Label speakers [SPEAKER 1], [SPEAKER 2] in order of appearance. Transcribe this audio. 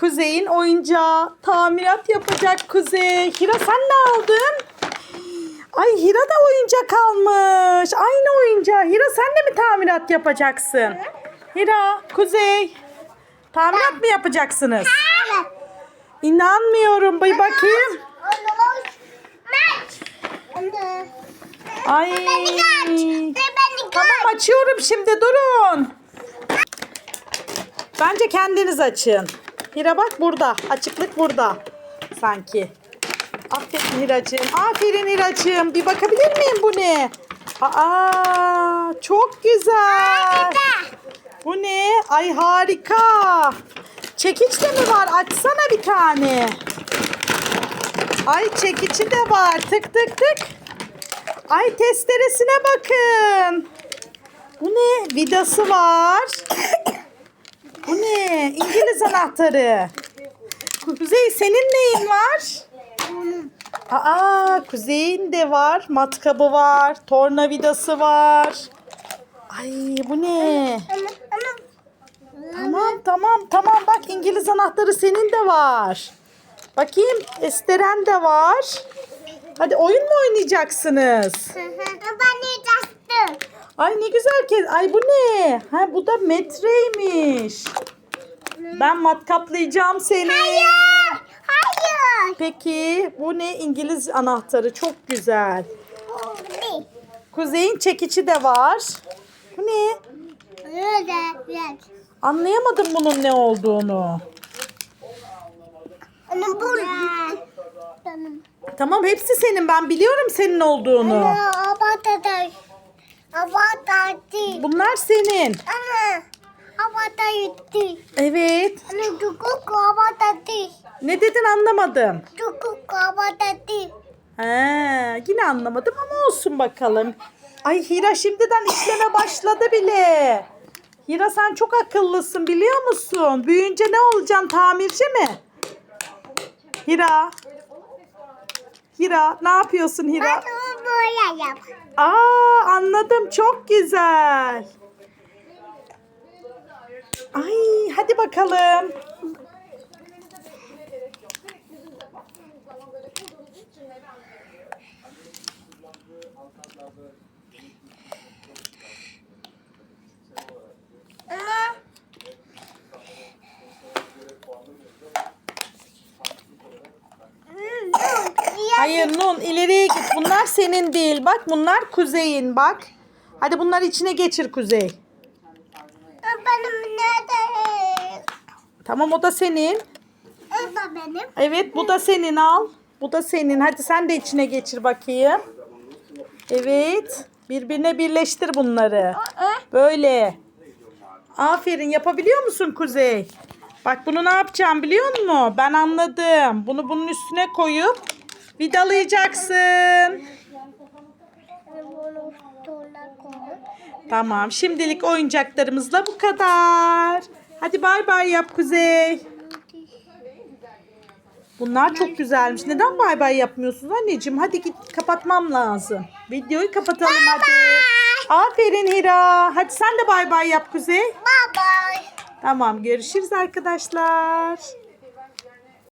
[SPEAKER 1] Kuzey'in oyuncağı. Tamirat yapacak Kuzey. Hira sen ne aldın? Ay Hira da oyuncak almış. Aynı oyuncağı. Hira sen de mi tamirat yapacaksın? Hira, Kuzey. Tamirat mı yapacaksınız? İnanmıyorum. Bir bakayım. Ay. Tamam açıyorum şimdi durun. Bence kendiniz açın. Hira bak burada. Açıklık burada. Sanki. Aferin Hiracığım. Aferin Hiracığım. Bir bakabilir miyim bu ne? Aa, çok güzel. Bu ne? Ay harika. Çekiç de mi var? Açsana bir tane. Ay çekici de var. Tık tık tık. Ay testeresine bakın. Bu ne? Vidası var. Bu ne? İngiliz anahtarı. Kuzey senin neyin var? Aa, Kuzey'in de var. Matkabı var. Tornavidası var. Ay bu ne? Tamam tamam tamam bak İngiliz anahtarı senin de var. Bakayım Esteren de var. Hadi oyun mu oynayacaksınız?
[SPEAKER 2] Ben yiyecektim.
[SPEAKER 1] Ay ne güzel kez. Ay bu ne? Ha bu da metreymiş. Ben matkaplayacağım seni.
[SPEAKER 2] Hayır. Hayır.
[SPEAKER 1] Peki bu ne? İngiliz anahtarı. Çok güzel.
[SPEAKER 2] Ne?
[SPEAKER 1] Kuzey'in çekici de var. Bu ne? Anlayamadım bunun ne olduğunu. Tamam hepsi senin. Ben biliyorum senin olduğunu.
[SPEAKER 2] Anne abartı. Abartı.
[SPEAKER 1] Bunlar senin.
[SPEAKER 2] Anne. Abartı.
[SPEAKER 1] Evet.
[SPEAKER 2] Anne çocuk abartı.
[SPEAKER 1] Ne dedin anlamadım.
[SPEAKER 2] Çocuk abartı.
[SPEAKER 1] He, yine anlamadım ama olsun bakalım. Ay Hira şimdiden işleme başladı bile. Hira sen çok akıllısın biliyor musun? Büyüyünce ne olacaksın tamirci mi? Hira. Hira ne yapıyorsun Hira?
[SPEAKER 2] Ben böyle.
[SPEAKER 1] Aa anladım çok güzel. Ay hadi bakalım.
[SPEAKER 2] Ama Hmm,
[SPEAKER 1] Hayır Nun ileriye git. Bunlar senin değil. Bak bunlar Kuzey'in bak. Hadi bunları içine geçir Kuzey.
[SPEAKER 2] Benim nerede?
[SPEAKER 1] Tamam o da senin.
[SPEAKER 2] O da benim.
[SPEAKER 1] Evet bu da senin al. Bu da senin. Hadi sen de içine geçir bakayım. Evet. Birbirine birleştir bunları. Böyle. Aferin yapabiliyor musun Kuzey? Bak bunu ne yapacağım biliyor musun? Ben anladım. Bunu bunun üstüne koyup vidalayacaksın. Tamam. Şimdilik oyuncaklarımızla bu kadar. Hadi bay bay yap Kuzey. Bunlar çok güzelmiş. Neden bay bay yapmıyorsunuz anneciğim? Hadi git kapatmam lazım. Videoyu kapatalım hadi. Aferin Hira. Hadi sen de bay bay yap Kuzey.
[SPEAKER 2] Bye bye.
[SPEAKER 1] Tamam görüşürüz arkadaşlar.